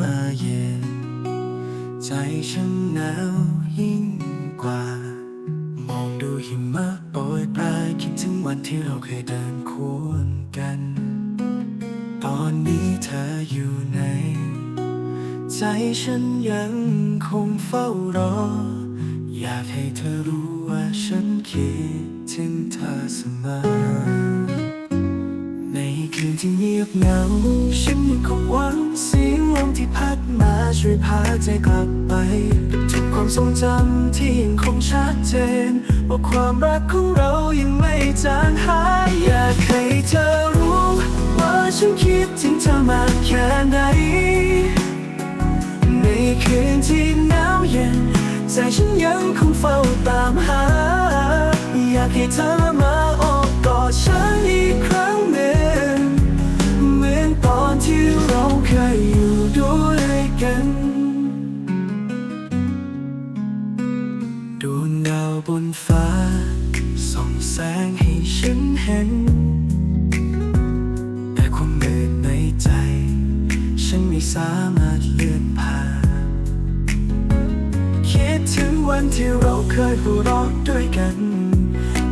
มาเย็น ใจฉันหนาวยิ่งกว่า มองดูหิมะโปรยปลายคิดถึงวันที่เราเคยเดินควงกัน ตอนนี้เธออยู่ไหน ใจฉันยังคงเฝ้ารอ อยากให้เธอรู้ว่าฉันคิดถึงเธอเสมอในคืนที่เงียบเหงา ฉันยังคงหวังเสียง ลมที่พัดมาช่วยพาใจกลับไปทุกความทรงจำที่ยังคงชัดเจนว่าความรักของเรายังไม่จางหายอยากให้เธอรู้ว่าฉันคิดถึงเธอมากแค่ไหนในคืนที่หนาวเย็นใจฉันยังคงเฝ้าตามหา อยากให้เธอ ส่องแสงให้ฉันเห็น แต่ความมืดในใจ ฉันไม่สามารถเลื่อนผ่านคิดถึงวันที่เราเคยหัวเราะด้วยกัน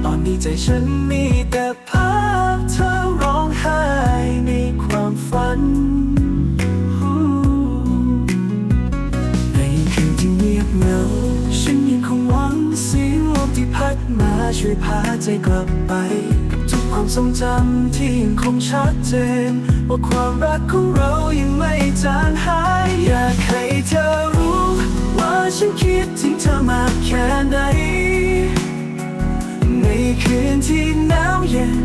ตอนนี้ใจฉันมี ช่วยพาใจกลับไปกับทุกความทรงจำที่ยังคงชัดเจน ว่าความรักของเรายังไม่จางหาย อยากให้เธอรู้ ว่าฉันคิดถึงเธอมากแค่ไหน ในคืนที่หนาวเย็น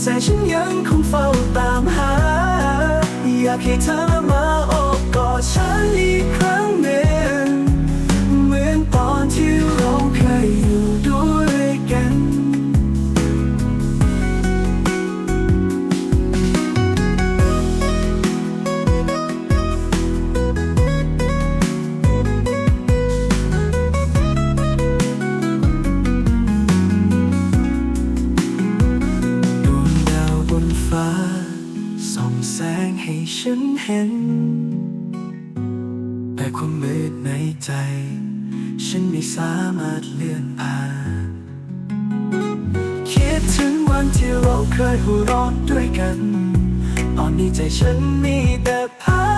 ใจฉันยังคงเฝ้าตามหา อยากให้เธอมาโอบกอดฉันอีกครั้งหนึ่ง ฉันเห็น แต่ความมืดในใจ ฉันไม่สามารถเลื่อนผ่านคิดถึงวันที่เราเคยหัวเราะด้วยกัน ตอนนี้ใจฉันมีแต่ภาพ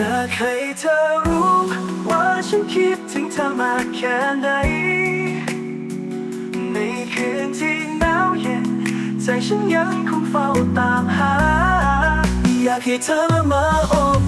อยากให้เธอรู้ว่าฉันคิดถึงเธอมากแค่ไหน ในคืนที่หนาวเย็น ใจฉันยังคงเฝ้าตามหา อยากให้เธอมาโอบ